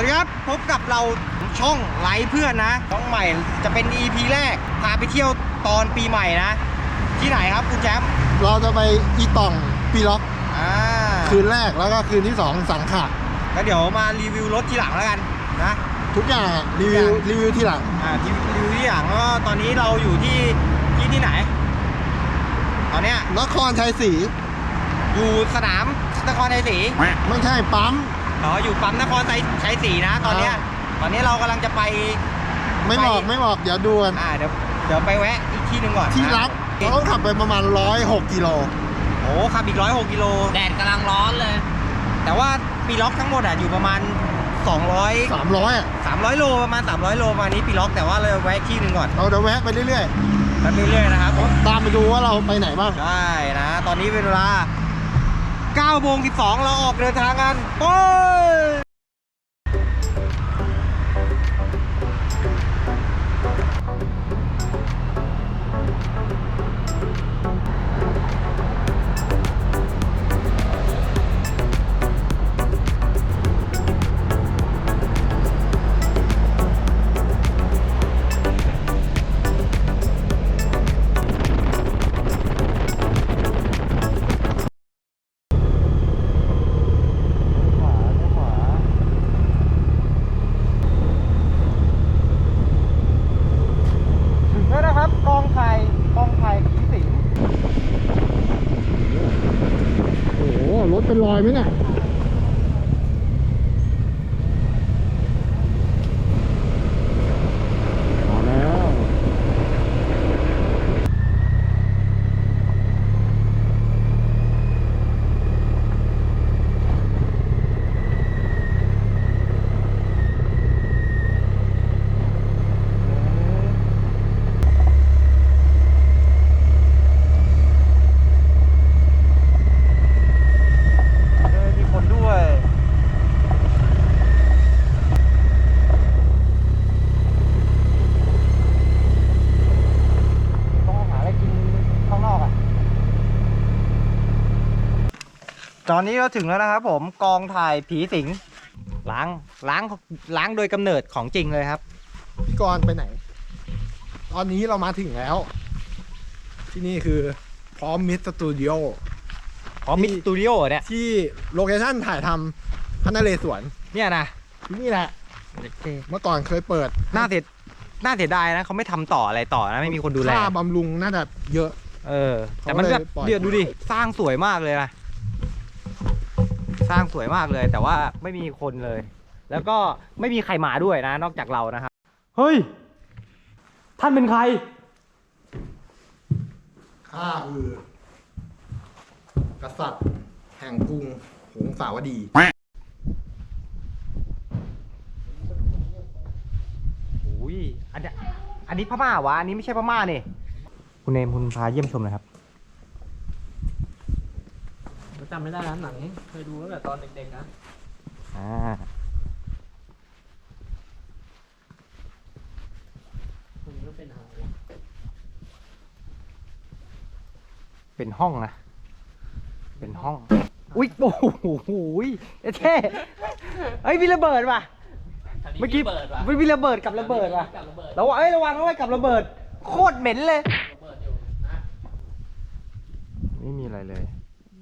วัสดีครับพบกับเราช่องไลฟ์เพื่อนนะช่องใหม่จะเป็น EP แรก พาไปเที่ยวตอนปีใหม่นะ ที่ไหนครับคุณแจ๊บเราจะไปอีต่องปีล็อกอ่าคืนแรกแล้วก็คืนที่สองสังขะก็เดี๋ยวมารีวิวรถทีหลังแล้วกันนะทุกอย่างอะรีวิวทุกอย่างรีวิวที่หลังอ่ารีวิวที่หลังก็ตอนนี้เราอยู่ที่ที่ที่ไหน ตอนเนี้ยนครชัยศรีอยู่สนามนครชัยศรีไม่ใช่ปั๊ม อ๋ออยู่ปั๊มนครชัยศรีนะ ตอนเนี้ยอ่าตอนนี้เรากำลังจะไปไม่บอกไม่บอกเดี๋ยวดูกันอ่าเดี๋ยวเดี๋ยวไปแวะอีกที่หนึ่งก่อนที่นะรับเราต้องขับไปประมาณ106กิโลโอ้ขับอีกร้อยหกกิโลแดดกำลังร้อนเลย แต่ว่าปีล็อกทั้งหมดอะอยู่ประมาณ 200 300อะ300 โลประมาณ 300 โลประมาณนี้ปีล็อกแต่ว่าเราแวะอีกที่หนึ่งก่อนเราจะแวะไปเรื่อยไปเรื่อยๆนะครับๆตามไปดูว่าเราไปไหนบ้างได้นะ ตอนนี้เป็นเวลา 9โมง12 เราออกเดินทางกันไป ไหมเนี่ยมาแล้ว เออมีคนด้วย ต้องหาอะไรกินข้างนอกอะ ตอนนี้เราถึงแล้วนะครับผมกองถ่ายผีสิงล้างล้างล้างโดยกำเนิดของจริงเลยครับ พี่กรณ์ไปไหน ตอนนี้เรามาถึงแล้ว ที่นี่คือพร้อมมิสสตูดิโอพร้อมมิสตูดิโอเนี่ยที่โลเคชั่นถ่ายทำพระนเรศวรเนี่ยนะที่นี่แหละ เมื่อก่อนเคยเปิดน่าเสียน่าเสียดายนะเขาไม่ทำต่ออะไรต่อนะไม่มีคนดูแลค่าบำรุงน่าจะเยอะ เออแต่มันแบบเขาเลยปล่อย เดี๋ยวดูดิสร้างสวยมากเลยนะ สร้างสวยมากเลย แต่ว่าไม่มีคนเลย แล้วก็ไม่มีใครมาด้วยนะ นอกจากเรานะครับเฮ้ย ท่านเป็นใคร ข้าคือกษัตริย์ แห่งกรุงหงสาวดี โอ้ยอันเนี้ยอันนี้พม่าวะอันนี้ไม่ใช่พม่านี่ คุณเนมคุณพาเยี่ยมชมหนะครับ จำไม่ได้นะหนังเคยดูตั้งแต่ตอนเด็กๆนะอ่าคุณก็เป็นหางเป็นห้องนะ เป็นห้อง อุ้ยโอ้โหเอ้เท่เอ้ยมีระเบิดว่ะ เมื่อกี้เปิดว่ะไม่มีระเบิดกับระเบิดว่ะกับระเบิดระวังเอ้ยระวังด้วยกับระเบิด โคตรเหม็นเลย ระเบิดอยู่นะ ไม่มีอะไรเลย ไม่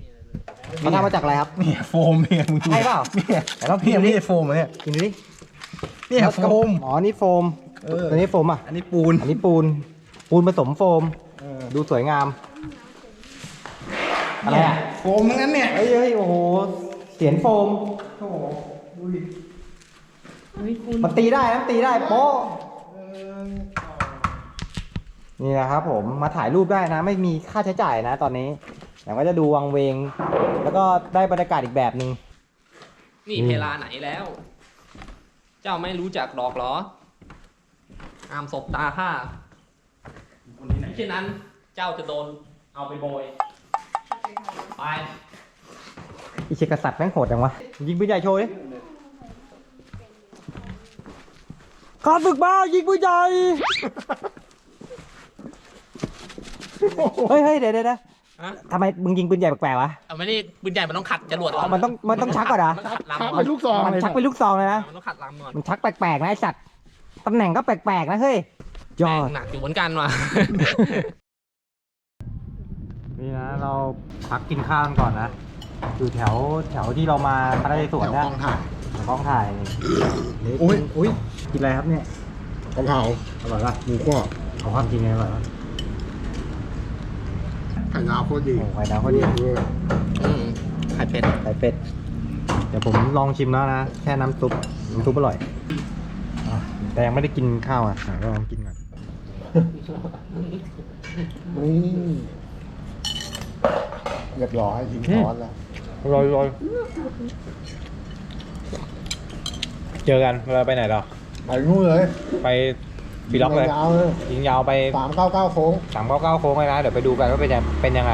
มีอะไรเลย เขาทำมาจากอะไรครับ เนี่ยโฟมเนี่ยมึงดูใช่เปล่าเนี่ยแต่เราพิเนี่ยมพ์ไม่ดิใช่โฟมอะเนี่ยกินดูดิเนี่ยโฟมอ๋อนี่โฟมเออตัวนี้โฟมอะอันนี้ปูนอันนี้ปูน ปูนผสมโฟมเออดูสวยงาม อะไรอะโฟมทั้งนั้นเนี่ยเฮ้ยเฮ้ยโอ้โหเสียนโฟมโอ้โหดูดิมันตีได้นะมันตีได้โป๊ะนี่นะครับผมมาถ่ายรูปได้นะ ไม่มีค่าใช้จ่ายนะ ตอนนี้แต่ก็จะดูวังเวง แล้วก็ได้บรรยากาศอีกแบบหนึ่งนี่อืมเวลาไหนแล้ว เจ้าไม่รู้จักดอกเหรอ อามศพตาข้ามิฉะนั้นเจ้าจะโดนเอาไปโบย ไป อิเชกษัตริย์แม่งโหดจังวะ ยิงปืนใหญ่โชว์ดิข้าศึกมายิงปืนใหญ่ เฮ้ยเฮ้ยเดี๋ยวเดี๋ยวเดี๋ยว ฮะทำไมมึงยิงปืนใหญ่แปลกๆวะ เอาไม่ได้ปืนใหญ่มันต้องขัดจรวดก่อนมันต้องมันต้องชักก่อนเหรอ มันขัดลำชักก่อไปนลูกซองมันเลยชักเป็นลูกซองเลยนะ มันต้องขัดลำก่อนมันชักแปลกๆนะไอสัตว์ ตำแหน่งก็แปลกๆนะเฮ้ยยอดหนักอยู่เหมือนกันว่ะ นี่นะเราพักกินข้าวกันก่อนนะอยู่แถวแถวที่เรามาพระนเรศวรแถวนะกองถ่ายแถวกล้องถ่ายอุ้ยอุ้ยกินอะไรครับเนี่ยกะเพราอร่อยป่ะหมูกรอบเอาความจริงไงอร่อยป่ะ ไข่ดาวโคตรดีโอ้ไข่ดาวโคตรดีเวอร์อืมไข่เป็ดไข่เป็ด เดี๋ยวผมลองชิมแล้วนะ แค่น้ำซุป น้ำซุปอร่อยอะแต่ยังไม่ได้กินข้าวอะอะก็ลองกินก่อน นี่เรียบร้อยทิ้งช้อนแล้ว อร่อยอร่อยเจอกันเวลาไปไหนเราไปนู่นเลย ไป ฟีล็อกเลย ยาวๆเลยยิงยาวไปสามเก้าเก้าโค้ง สามเก้าเก้าโค้งเลยนะ เดี๋ยวไปดูกันว่าเป็นยังเป็นยังไง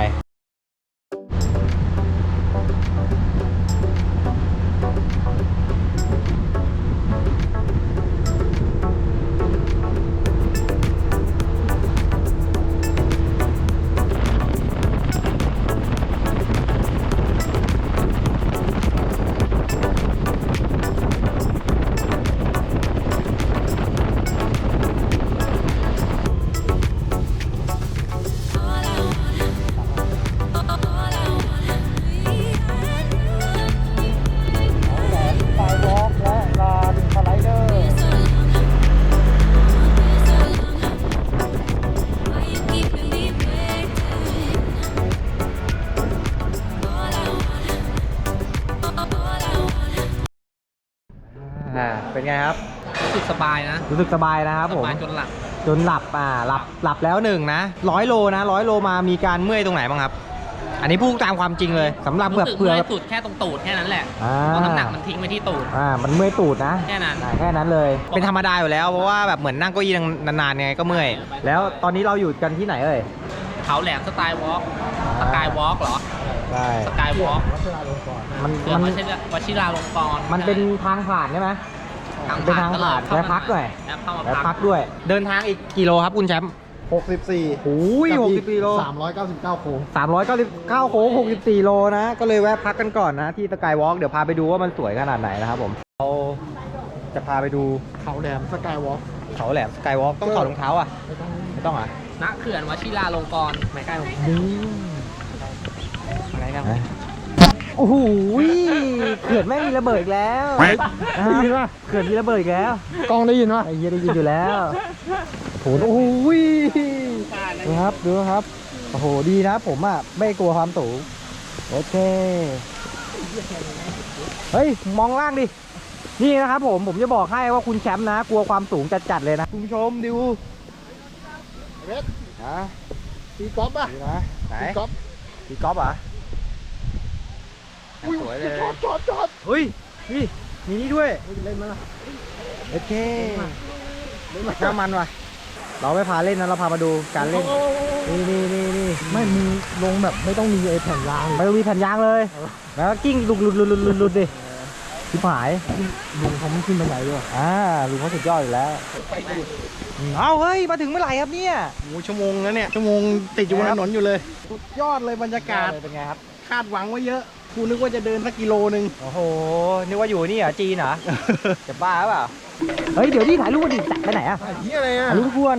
เป็นไงครับ รู้สึกสบายนะ รู้สึกสบายนะครับสผม บายจนหลับจนหลับอ่าหลับหลับแล้วหนึ่งนะร้อยโลนะร้อยโลมามีการเมื่อยตรงไหนบ้างครับ อันนี้พูดตามความจริงเลยสำหรับรู้แบบสึกเผื่อ เมื่อยสุดแค่ตรงตูดแค่นั้นแหละอ่า เพราะน้ำหนักมันทิ้งไปที่ตูด อ่ามันเมื่อยตูดนะแค่นั้น อ่าแค่นั้นเลย เป็นธรรมดาอยู่แล้วเพราะว่าแบบเหมือนนั่งเก้าอี้นานๆไงก็เมื่อย แล้วตอนนี้เราอยู่กันที่ไหนเอ่ย เขาแหลมสไตล์วอล์กสกายวอล์กเหรอ ใช่ สกายวอล์กวัชราลงกรณ์มันเขื่อมันนวชิรวชิราลงกรณ์มันเป็นทางผ่านใช่ไหม ทางเป็นผ่านทางก็เลยผ่านเข้าและมาพักด้วยแล้วเข้ามาแล้วพัพักกด้วย เดินทางอีกกิโลครับคุณแชมป์หกสิบสี่โอ้ยหกสิบกิโลสามร้อยเก้าสิบเก้าโค้งสามร้อยเก้าสิบเก้าโค้งหกสิบสี่โลนะ ก็เลยแวะพักกันก่อนนะ ที่สกายวอล์กเดี๋ยวพาไปดูว่ามันสวยขนาดไหนนะครับผมเราจะพาไปดูเขาแหลมสกายวอล์กเขาแหลมสกายวอล์กต้องถอดรองเท้าอะ ไม่ต้องไม่ต้องอะณเขื่อนวชิราลงกรณ์ไม่ใกล้ลงอะไรกัน โอ้โหเขื่อนแม่งมีระเบิดอีกแล้วได้ยินป่ะเขื่อนมีระเบิดอีกแล้วกล้องได้ยินป่ะไอ้เหี้ยได้ยินอยู่แล้วโหโอ้โหดูครับดูครับโอ้โหดีนะผมอะไม่กลัวความสูงโอเคเฮ้ยมองล่างดินี่นะครับผมผมจะบอกให้ว่าคุณแชมป์นะ กลัวความสูงจัดๆเลยนะคุณผู้ชมดูเวทนะตีกอล์ฟป่ะดูนะไหนตีกอล์ฟตีกอล์ฟเหรอะอุ้ย สวยเลยจอดจอดจอดเฮ้ยนี่มีนี่ด้วยเล่นมาละโอเคเล่นมาน้ำมันว่ะ เราไม่พาเล่นนะเราพามาดูการเล่น นี่นี่นี่นี่ไม่มีลงแบบไม่ต้องมีไอ้แผ่นยางไม่ต้องมีแผ่นยางเลย แล้วก็กิ้งหลุดหลุดหลุดหลุดหลุดหลุดดิชิบหายลุงเขาไม่ขึ้นบันไดด้วยอ่าลุงเขาสุดยอดอยู่แล้วอืมเอาเฮ้ยมาถึงเมื่อไหร่ครับเนี่ยโอ้ชั่วโมงแล้วเนี่ยชั่วโมงติดอยู่บนถนนอยู่เลยสุดยอดเลยบรรยากาศเป็นไงครับคาดหวังไว้เยอะ กูนึกว่าจะเดินสักกิโลนึง โอ้โห นึกว่าอยู่นี่เหรอจีนเหรอ จะบ้าเปล่า เฮ้ย เดี๋ยวนี่ถ่ายรูปกันดิจัดไปไหนอะไอ้เหี้ยอะไรอะถ่ายรูปทุกคน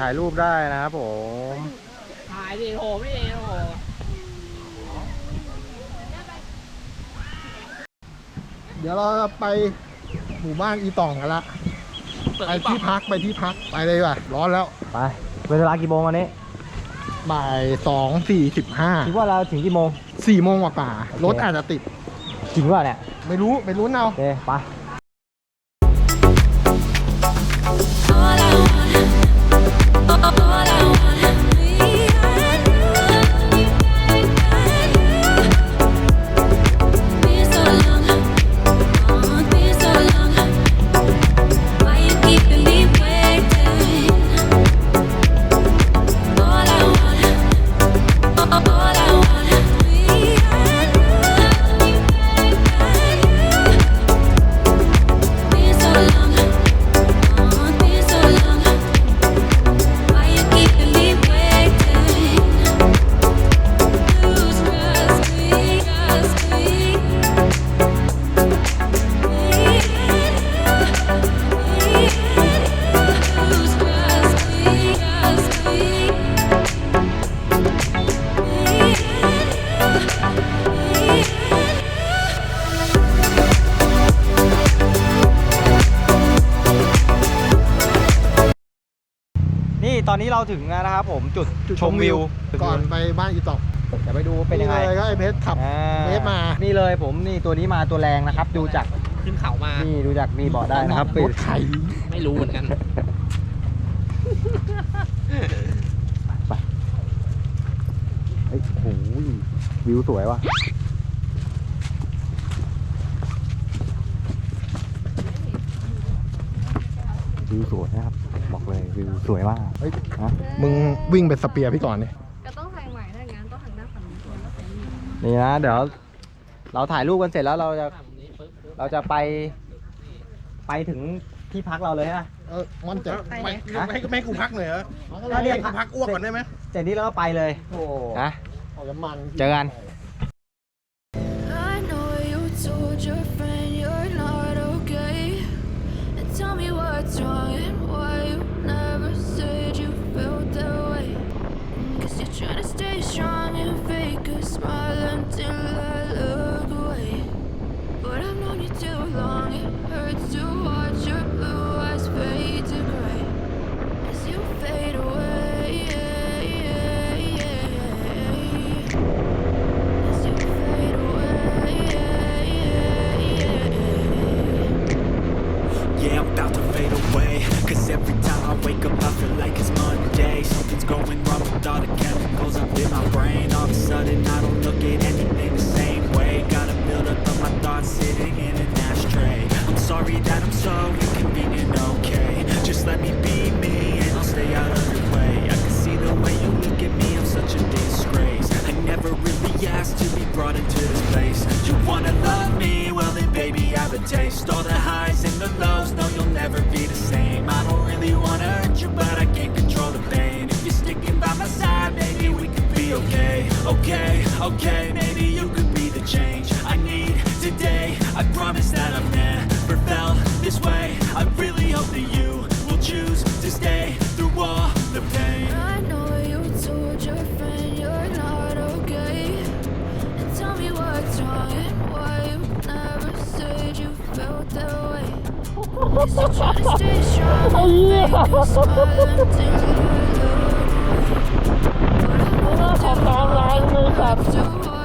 ถ่ายรูปได้นะครับผม ถ่ายดิโหพี่เอโหเดี๋ยวเราจะไปหมู่บ้านอีต่องกันละเปิดไปที่ที่พักไปที่พักไปเลยว่ะ ร้อนแล้ว ไปเวลากี่โมงวันนี้ บ่ายสองสี่สิบห้าคิดว่าเราถึงกี่โมงสี่โมงกว่าๆรถอาจจะติด จริงว่าเนี่ยไม่รู้ ไม่รู้เอาโอเคไป อนนี้เราถึงแล้วนะครับผมจุดชมวิว ก่อนไปบ้านอีตอกเดี๋ยวไปดูเป็นยังไงลก็ไอเพชรขับอ่าเวฟมา นี่เลยผมนี่ตัวนี้มาตัวแรงนะครับ ดูจากขึ้นเขามา นี่ดูจากนี่เบาะได้นะครับรถไถไม่รู้เหมือนกันเฮ้ยโอ้โหวิวสวยว่ะ วิวสวยนะครับ บอกเลยวิวสวยมากเฮ้ยนะมึงวิ่งเป็นสเปียร์พี่ก่อนดิก็ต้องถ่ายใหม่ถ้างั้นต้องหันหน้าฝั่งนี้ก่อนแล้วแต่นี่นี่นะเดี๋ยวเราถ่ายรูปกันเสร็จแล้วเราจะเราจะไปไปถึงที่พักเราเลยฮะ เออมันจะไปไม่ไหนไม่ไม่กูพักเลยเหรอก็เรียกพักอ้วกก่อนได้ไหมเสร็จนี้เราก็ไปเลยโอ้นะออกจากมัน เจอกัน like it's Monday. Something's going wrong with all the chemicals up in my brain. All of a sudden, I don't look at anything the same way. Gotta build up I'm not going.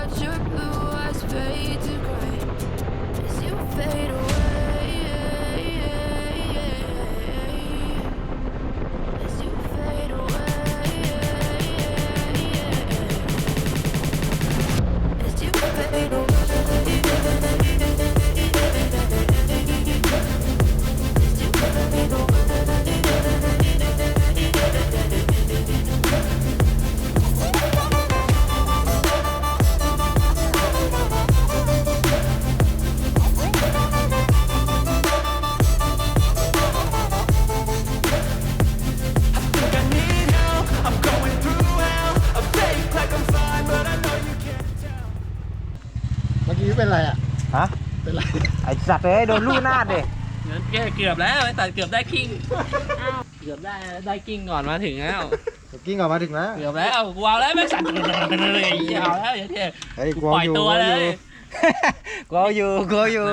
กี้เป็นไรอะ ฮะ เป็นไรไอสัตว์เลยโดนลูกหน้าดเด็เกือบแล้วไอ้ตัดเกือบได้กิ้งเกือบได้ได้กิ้งก่อนมาถึงแล้ว กิ้งออกมาถึงแล้ว เกือบแล้วกูเอาแล้วไม่สั่นเลยเอาแล้วอย่าเท่เฮ้ยกูกลัวปล่อยอยู่ตัวเลยกลัวอยู่กลัวอยู่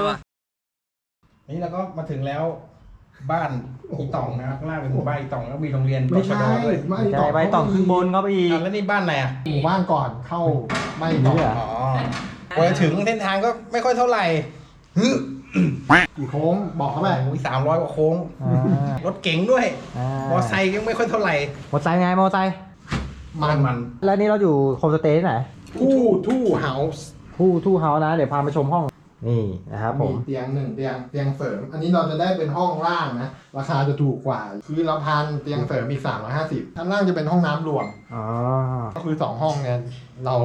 นี่เราก็มาถึงแล้วบ้านอีตองนะครับข้างล่างเป็นหมู่บ้านอีตองแล้วมีโรงเรียนไม่ใช่ตชดด้วยไม่ใช่ใบต่องขึ้นบนเข้าไปอีกอะแล้วนี่บ้านอะไรอะหมู่บ้านก่อนเข้าไม่ต่อนี่เหรออ๋อ กว่าจะถึงเส้นทางก็ไม่ค่อยเท่าไหร่กี่โค้งบอกเขาไปโอ้ยสามร้อยกว่าโค้งอ่ารถเก๋งด้วยอ่ามอไซค์ก็ไม่ค่อยเท่าไหร่ มอไซค์ไงมอไซค์มันมัน แล้วนี่เราอยู่โฮมสเตย์ที่ไหน ทู่ทู่เฮาส์ทู่ทู่เฮาส์นะ เดี๋ยวพาไปชมห้อง นี่นะครับผม มีเตียงหนึ่งเตียงเตียงเสริม อันนี้เราจะได้เป็นห้องล่างนะ ราคาจะถูกกว่า คือเราพันเตียงเสริมอีกสามร้อยห้าสิบชั้นล่างจะเป็นห้องน้ำรวม อ๋อ ก็คือสองห้องเนี่ยเรา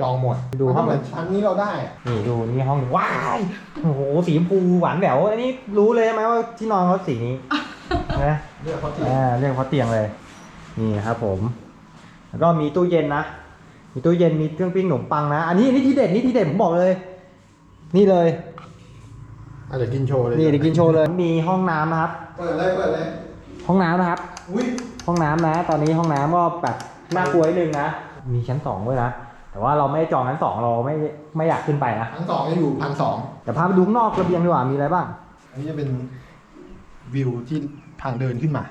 จองหมดดูห้อง เหมือนชั้นนี้เราได้อะนี่ดูนี่ห้องว้ายโอ้โหสีชมพูหวานแหววอันนี้รู้เลยใช่ไหมว่าที่นอนเขาสีนี้นะเรียกเขาทีอ่าเรียกเพราะเตียงเลย นี่ครับผม แล้วก็มีตู้เย็นนะ มีตู้เย็นมีเครื่องปิ้งขนมปังนะ อันนี้นี่ที่เด็ดนี่ที่เด็ดผมบอกเลย นี่เลยอาจจะเดี๋ยวกินโชว์เลยนี่เดี๋ยวกินโชว์เลย มีห้องน้ำนะครับ เปิดเลยเปิดเลยห้องน้ำนะครับ อุ้ยห้องน้ำนะ ตอนนี้ห้องน้ำก็แบบน่ากลัวนิดนึงนะ มีชั้นสองด้วยนะ แต่ว่าเราไม่ได้จองชั้นสองเราไม่ไม่อยากขึ้นไปนะชั้นสองจะอยู่พันสองแต่พาไปดูข้างนอกระเบียงดีกว่ามีอะไรบ้าง อันนี้จะเป็นวิวที่ทางเดินขึ้นมา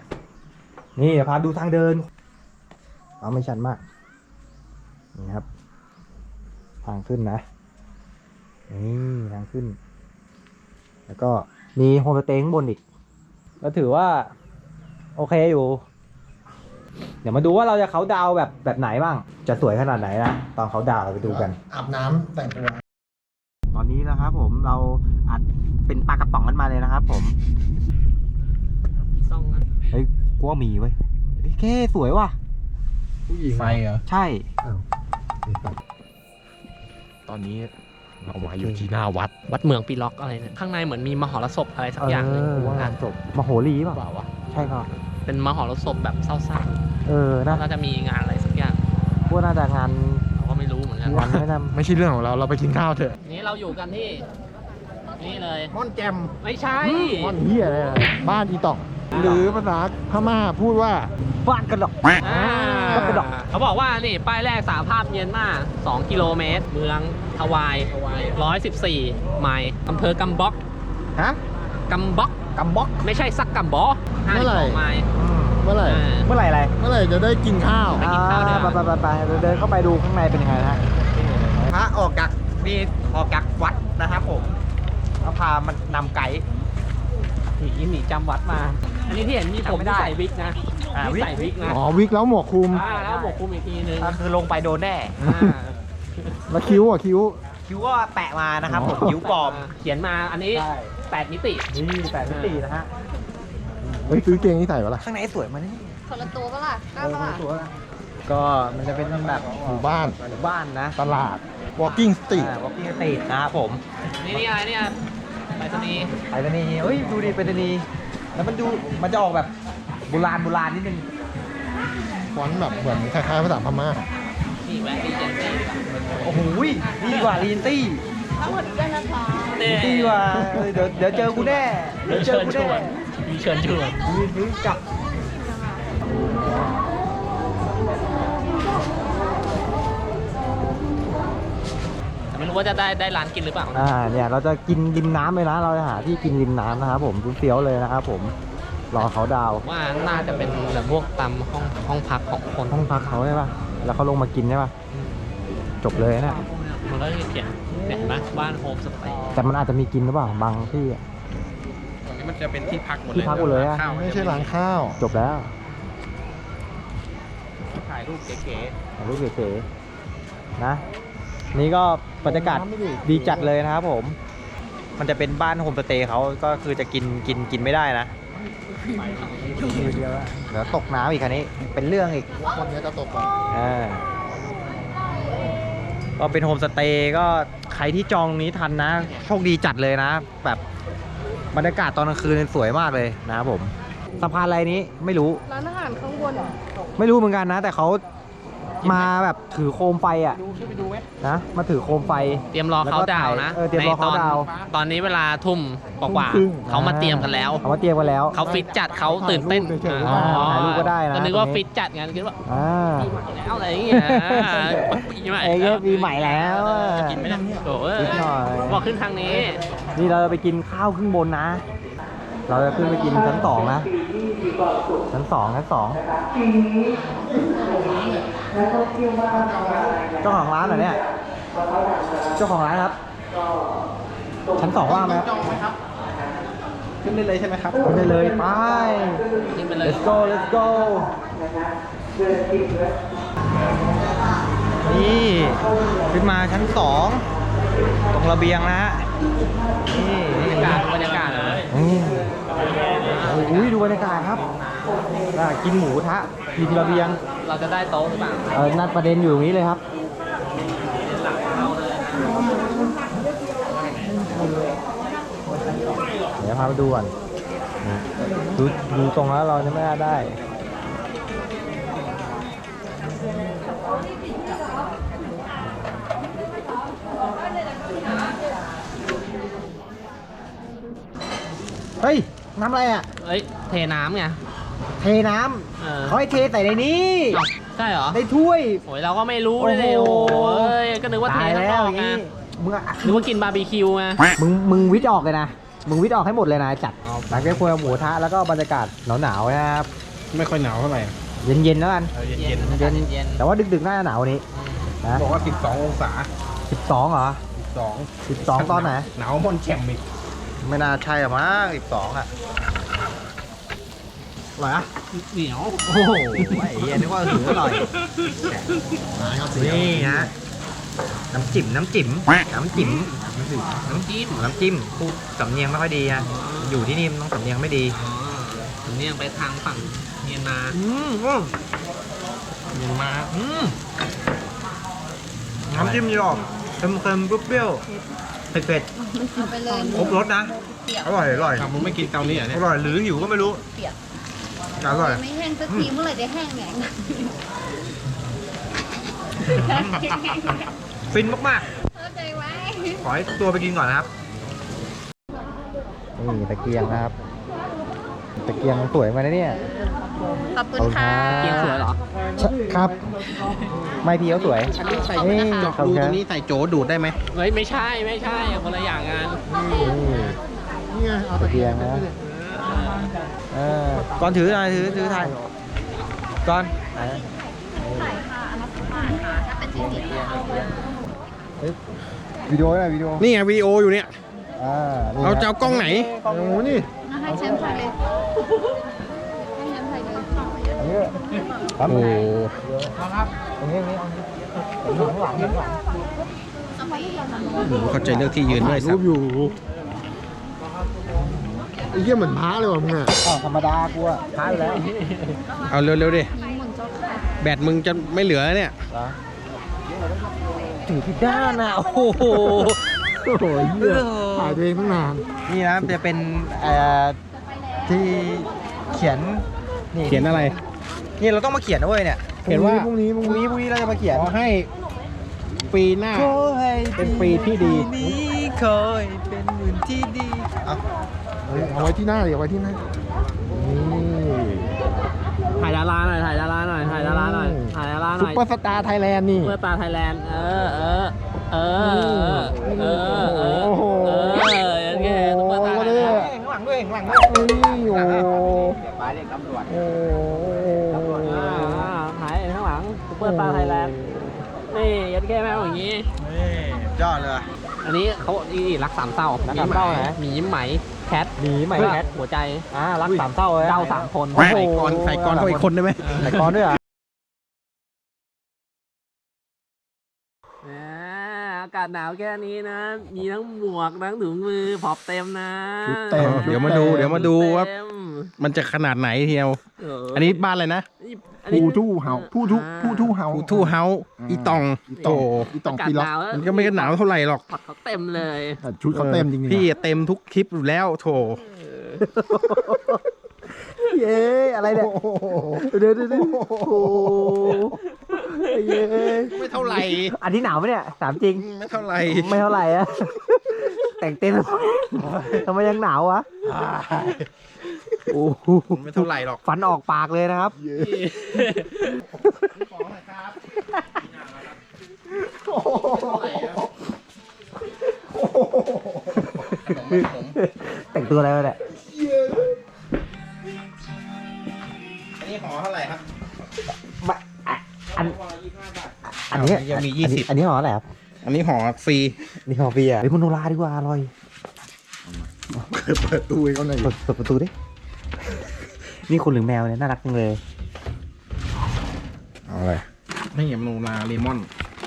นี่เดี๋ยวพาดูทางเดิน เอาไม่ชันมาก นี่ครับ ทางขึ้นนะ นี่ทางขึ้น แล้วก็มีโฮมสเตย์ข้างบนอีก ก็ถือว่า โอเคอยู่ เดี๋ยวมาดูว่าเราจะเขาดาวน์แบบแบบไหนบ้าง จะสวยขนาดไหนนะ ตอนเขาดาวน์เราไปดูกัน อาบน้ำแต่งตัวตอนนี้นะครับผมเราอัดเป็นปลากระป๋องกันมาเลยนะครับ ผมซ่องนะเฮ้ยกูว่ามีเว้ยเฮ้ยแค่สวยว่ะ ผู้หญิงไฟเหรอ ใช่ ตอนนี้ เรามาอยู่ที่หน้าวัด วัดเมืองปีล็อกอะไรเนี่ยข้างในเหมือนมีมหรสพอะไรสักอย่างหนึงเออว่างานจบมโหรีเปล่าเปล่าวะใช่ครับ เป็นมหรสพแบบเศร้าเออๆนะน่าจะมีงานอะไรสักอย่างพวกน่าจะงานเราก็ไม่รู้เหมือนกันงานไม่นไม่ใช่เรื่องของเราเราไปกินข้าวเถอะนี่เราอยู่กันที่ นี่เลยม่อนแจมไม่ใช่ม่อนเฮียอะไรอะบ้านอีตอกหรือภาษาพม่าพูดว่าำบ้านกันหรอกอ่า ก็กระดกเขาบอกว่านี่ป้ายแรกสาภาพเมียนมา2กิโลเมตร เมืองทวาย114 ไมล์อำเภอกำบ็อกฮะกำบ็อกกำบ็อกไม่ใช่ซักกำบอเมื่อไหร่52ไมล์เมื่อไหร่อ่าเมื่อไหร่อะไรเมื่อไหร่จะได้กินข้าวไปกินข้าวด้วยอ่ไปไปไปไปเดินเข้าไปดูข้างในเป็นยังไงนะฮะพระออกจากนี่ออกจากวัดนะครับผมแล้วพามันนำไกด์หนีหนีจำวัดมา อันนี้ที่เห็นมีผมจำไม่ได้ที่ใส่วิกนะ อ่าที่ใส่วิกนะอ๋อวิกแล้วหมวกคลุม อ่าแล้วหมวกคลุมอีกทีนึงก็คือลงไปโดนแน่ อ่าแล้วคิ้วอะคิ้ว คิ้วก็แปะมานะครับผมอ๋อ คิ้วปลอม เขียนมาอันนี้ใช่8มิติ นี่แปะมิตินะฮะเฮ้ยซื้อเกงนี่ใส่ปะล่ะข้างในสวยมานี่คนละตัวปะล่ะกล้าปะล่ะตัวก็มันจะเป็นแบบหมู่บ้าน หมู่บ้านนะตลาด walking street วอล์กิ้งสตรีทนะครับผม นี่นี่อะไรเนี่ยไปรษณีย์ไปรษณีย์เฮ้ยดูดิไปรษณีย์แล้วมันดูมันจะออกแบบ โบราณโบราณนิดนึงฟอนต์แบบเหมือนคล้ายๆภาษาพม่านี่แวะดีเจนซี่โอ้โหดีกว่าลีนตี้ทั้งหมดด้วยนะคะลีนตี้กว่าเออเดี๋ยวเดี๋ยวเจอกูแน่เดี๋ยวเจเชิอญกูชวแน่นมีเชิญชวนมีซื้อกับแต่ไม่รู้ว่าจะได้ได้ร้านกินหรือเปล่า อ่าเนี่ยเราจะกินริมน้ำเลยนะเราจะหาที่กินริมน้ำนะครับผมเฟี้ยวๆเลยนะครับผม รอเขาดาวน์ว่าน่าจะเป็นแบบพวกตามห้องห้องพักของคนห้องพักเขาใช่ป่ะ แล้วเขาลงมากินใช่ป่ะ จบเลยนะ มันก็จะเขียนเนี่ยเห็นไหมบ้านโฮมสเตย์แต่มันอาจจะมีกินหรือเปล่าบางที่อะ ตรงนี้มันจะเป็นที่พักหมดเลยที่พักหมดเลยอะ ข้าวไม่ใช่ร้านข้าว จบแล้วถ่ายรูปเก๋ถ่ายรูปเก๋ๆนะ นี่ก็บรรยากาศดีจัดเลยนะครับผม มันจะเป็นบ้านโฮมสเตย์เขาก็คือจะกินกินกินไม่ได้นะ เดี๋ยวตกน้ำอีกคันนี้ เป็นเรื่องอีก คนนี้จะตกก่อนอ่าก็เป็นโฮมสเตย์ก็ใครที่จองตรงนี้ทันนะ โชคดีจัดเลยนะ แบบบรรยากาศตอนกลางคืนสวยมากเลยนะครับผมสะพานอะไรนี้ไม่รู้ ร้านอาหารข้างบนไม่รู้เหมือนกันนะ แต่เขา มาแบบถือโคมไฟอะนะมาถือโคมไฟๆเตรียมรอเขาดาวน์นะเออเตรียมรอเขาดาวน์ในตอนตอนนี้เวลาทุ่มกว่าทุ่มครึ่งๆเขามาเตรียมกันแล้วเขามาเตรียมกันแล้วเขาฟิตจัดเขาตื่นเต้นถ่ายรูปเฉยๆอ๋อถ่ายรูปก็ได้นะก็นึกว่าตรงนี้ฟิตจัดงานคิดว่าอ่าปีใหม่แล้วอะไรอย่างเงี้ยปีใหม่เอ้ยปีใหม่แล้วเออกินไม่ได้โอ้ยนิดหน่อยบอกขึ้นทางนี้นี่เราจะไปกินข้าวขึ้นบนนะเราจะขึ้นไปกินชั้นสองนะ ชั้นสองชั้นสอง เจ้าของร้านเหรอเนี่ย เจ้าของร้านครับ ชั้นสองว่างไหมครับ ขึ้นได้เลยใช่ไหมครับ ขึ้นได้เลยไป ขึ้นไปเลย let's go let's go นี่ขึ้นมาชั้นสองตรงระเบียงนะฮะ นี่บรรยากาศบรรยากาศเลยนี่อุ้ยดูบรรยากาศครับ อ่ากินหมูกระทะอยู่ที่ระเบียง เราจะได้โต๊ะหรือเปล่าเออนัดประเด็นอยู่ตรงนี้เลยครับ เดี๋ยวพาไปดูก่อนนี่ดูดูตรงแล้วเราจะไม่น่าได้ เฮ้ย น้ำอะไรอะ เอ้ย เทน้ำไง เทน้เออำเขาให้เทใส่ในนี้เอ้าใช่เหรอในถ้วย โอ้ยเราก็ไม่รู้เลยเนี่ยโอ้โอ้โหยก็นึกว่าเทตายข้างแล้นวออกย่างไงนี้มึงอะนึกว่ากินบาร์บีคิวไงมึงมึงวิทย์ออกเลยนะ มึงวิทย์ออกให้หมดเลยนะจัดหลังจากคุยกับหมูกระทะแล้วก็บรรยากาศหนาวๆนะครับ ไม่ค่อยหนาวเท่าไหร่เย็นๆแล้วกันเออเย็นเย็นเย็นเย็นแต่ว่าดึกๆน่าจะหนาวกวันนี้นะๆบอกว่า 12 องศาสิบสองเหรอ 12สิบสองตอนไหน หนาวมอนแช่มอีกไม่น่าใช่หรอกมั้งสิบสองอะ อร่อยอะเหนียว โอ้โหไอ้เหี้ยนึกว่าหืออร่อยนี่นะ น้ำจิ้มน้ำจิ้มน้ำจิ้มน้ำจิ้มน้ำจิ้มพูดสำเนียงไม่ค่อยดีอะอยู่ที่นี่มันต้องสำเนียงไม่ดีอ๋อสำเนียงไปทางฝั่งเมียนมาอืมอืมเมียนมาอืมน้ำจิ้มนี่หรอกเค็มๆเปรี้ยวๆเผ็ดเอาไปเลยๆครบรสนะ อร่อยอร่อยทำมึงไม่กินเกาหลีเหรออเนี่ยร่อยหรือหิวก็ไม่รู้เปียก อร่อย ไม่แห้งสักทีเมื่อไหร่จะแห้งเนี่ยฟินมากเข้าใจไว้ ๆ ขอให้ตัวไปกินก่อนนะครับ นี่ตะเกียงนะครับ ตะเกียงสวยมานะเนี่ย ขอบคุณค่ะ เกียงสวยเหรอครับ ไม่พี่เขาสวยอันนี้ใส่นี่เจาะขอบรูคุณตครรับงนี้ใส่โจดูดได้ไหมเฮ้ยไม่ใช่ไม่ใช่คนละอย่างกัน นี่ไงเอาตะเกียงนะ เออก่อนถือหน่อยถือถือถ่ายก่อนไหนถ้าเป็นชิ้นนี้วิดีโอหน่อยวิดีโอนี่ไงวิดีโออยู่เนี่ยอ่านี่เอานะจะเอากล้องไหนโอ้โหนี่ให้แชมป์ไทยเลยให้แชมป์ไทยเลยอันนี้ครับโอ้โหตรงนี้ตรงนี้เอาข้างหลังข้างหลังเข้าใจเรื่องที่ยืนด้วยรูสัปอยู่ ไอ้เหี้ยเหมือนพระเลยว่ะมึงอะอ้าวธรรมดากูอะท้ายแล้วเอาเร็วๆดิยิงหมุนจอค่ะแบตมึงจะไม่เหลือเนี่ย ถือผิดด้านอะโอ้โห โอ้โหเหี้ยถ่ายตัวเองตั้งนานนี่นะจะเป็นเอ่อที่เขียนนี่เขียนอะไร นี่เราต้องมาเขียนนะเว้ยเนี่ยเขียนว่า พรุ่งนี้พพรุ่งรุ่งนี้นี้พรุ่งนี้เราจะมาเขียน ขอให้ปีหน้าขอให้เป็นปีที่ดีนี้ขอให้เป็นวันที่ดี เอา เฮ้ยเอาไว้ที่หน้าดิเอาไว้ที่หน้านี่ถ่ายดาราหน่อยถ่ายดาราหน่อยถ่ายดาราหน่อยถ่ายดาราหซุน่ปอยเปอร์สตาร์ไทยแลนด์นี่เมื่อตาไทยแลนด์เออเออเออเออเออโอ้โหเออยังไงตุ๊กตาโอ้โหไทยแลนด์ข้างหลังด้วยข้างหลังด้วยนี่โอ้โหไปเรียกตำรวจโอ้โหอ่าถ่ายข้างหลังซุปเปอร์ตาไทยแลนด์นี่ยัดแก้แม่งอย่างนี้ นี่ยอดเลย อันนี้เขานี่รักสามเศร้ารักสามเศร้าไหนหมีไหม แคทหนีไหมแคแคททหัวใจอ่ารักสามเศร้าเลยเจ้าสามคนใส่กรใส่กรเข้าอีกคนได้ไหมใส่กรด้วยเหรอแหมอากาศหนาวแค่นี้นะ มีทั้งหมวกทั้งถุงมือพอบเต็มนะชุดเต็มเดี๋ยวมาดู เดี๋ยวมาดูว่าเต็ มมันจะขนาดไหนเทียวเอันนี้บ้านอะไรนะอันนี้ผู้ทู่เห่าผู้ทู่ผู้ทู่เห่าอูทูเฮาอีตองอีตโตองอีตองอากาศปีล็หอกนาวแล้วมันก็ไม่กันหนาวเท่าไหร่หรอกพอดเขาเต็มเลยแต่ชุดเขาเต็มจริงๆพี่นะอะเต็มทุกคลิปอยู่แล้วโถเย้อะไรเนี่ยเดี๋ยวเดี๋ยวเดี๋ยวโอ้โหเย้ไม่เท่าไหร่ อันนี้หนาวไหมเนี่ยถามจริง ไม่เท่าไหร่ ไม่เท่าไหร่อะแต่งเต็มทำไมยังหนาววะ โอ้โหไม่เท่าไหร่หรอกฟันออกปากเลยนะครับแต่งตัวอะไรวะเนี่ยอันนี้ห่อเท่าไหร่ครับไม่อะอันอันนี้ยังมีอันยี่นี้สิบอันนี้ห่ออะไรครับ อันนี้ห่อฟรี นี่ห่อเบียร์เฮ้ยมันโนราดีกว่าอร่อย เปิดตู้ให้เขาหน่อยเปิดเปิดประตูดิ นี่คนหรือแมวเนี่ยน่ารักจังเลย เอาอะไรไม่เห็นโนราเลมอน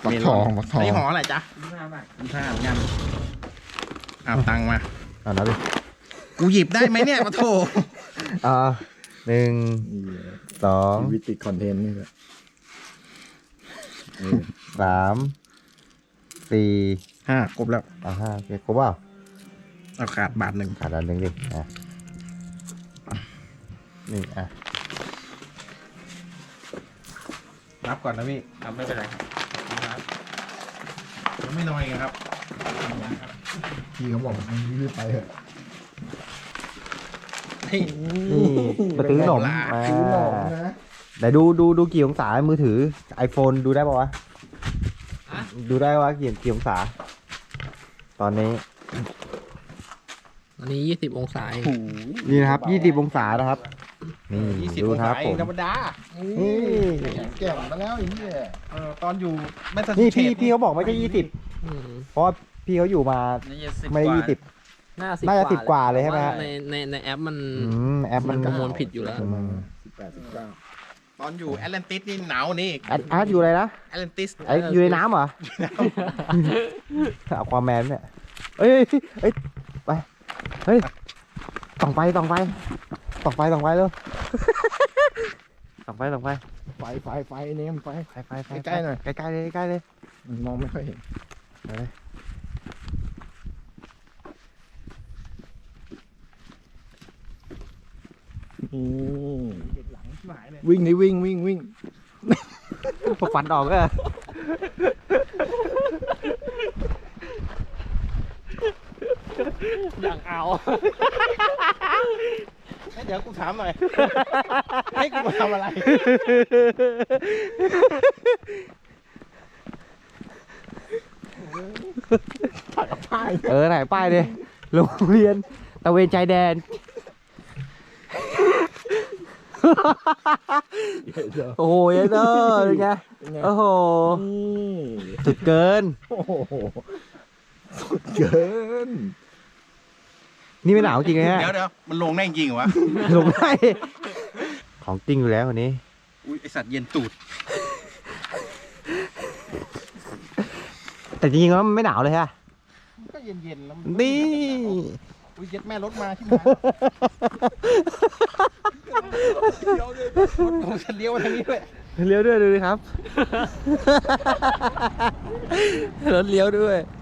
ฟักทองฟักทองนนี้ห่ออะไรจ๊ะยี่ห้าบาทยี่ห้าเหมือนกันเอาตังค์มาอ่านับดิกูหยิบได้ไหมเนี่ยมาโถอ่าหนึ่งสองชีวิตติดคอนเทนต์นี่แหละสามสี่ห้าครบแล้วอ่าห้าโอเคครบเปล่า เอาขาดบาทหนึ่งขาดอันหนึ่งดิอะนี่อะนับก่อนนะพี่นับไม่เป็นไรครับยังไม่น้อยครับพี่เขาบอกมันรีบไปเถอะนี่นี่ไปซื้อขนมลาอ่าซื้อหนองนะไหนดูดูดูกี่องศามือถือ iPhone ดูได้ปะวะอะดูได้ว่ากี่กี่องศา ตอนนี้ อันนี้ยี่สิบองศาเองนี่นะครับยี่สิบองศานะครับ นี่ยี่สิบดูองครัศาบเอผงมธรรมดานี่ แข็งแกร่งมาแล้วไอ้เนี่ยเออตอนอยู่แม่สนี่พี่พี่เขาบอกไม่ใช่ยี่สิบอืมเพราะว่าพี่เขาอยู่มาน่าจะสิบไม่ได้กว่ายี่สิบ น่าน่าจะสิบกว่าเลยใช่ไหมแต่ฮะ ในในในแอปมัน อืมแอปมันประมวลผิดอยู่แล้ว อืมสิบแปดสิบเก้าตอนอยู่แอตแลนติสนี่หนาวนี่แอดแอดอยู่อะไรนะแอตแลนติสไออยู่ในน้ำเหรออะความแมนเนี่ยเอ้ยเอ้ยเอ้ยไป เฮ้ยส่องไปส่องไปส่องไปส่องไปเร็วส่องไปส่องไปไฟไฟไฟไอ้เนี่ยมันไฟไปไปไปใกล้ๆหน่อย ใกล้ๆเลยใกล้ๆเลยมันมองไม่ค่อยเห็นไปเลยนี่หลังหายเลยวิ่งนี่วิ่งวิ่งวิ่งพวกฟันออกก็อ ย่างเอาเดี๋ยวกูถามหน่อยให้กูมาทำอะไรเออไหนป้ายเลยโรงเรียนตะเวนชายแดน โอ้โหเยเตอร์เป็นไงเป็นไงโอ้โห นี่สุดเกิน โอ้โหสุดเกิน นี่ไม่หนาวจริงเลยฮะเดี๋ยวเดี๋ยวมันลงได้จริงเหรอวะลงได้ของจริงอยู่แล้วคนนี้อุ้ยไอสัตว์เย็นตูด แต่จริงๆแล้วมันไม่หนาวเลยฮะก็เย็นเย็นๆแล้วมันี่อุ้ยเย็ดแม่รถมาที่มาเลี้ยวเลยรถของฉันเลี้ยวมาทางนี้ด้วยเลี้ยวด้วยดูดิครับ รถเลี้ยวด้วยเ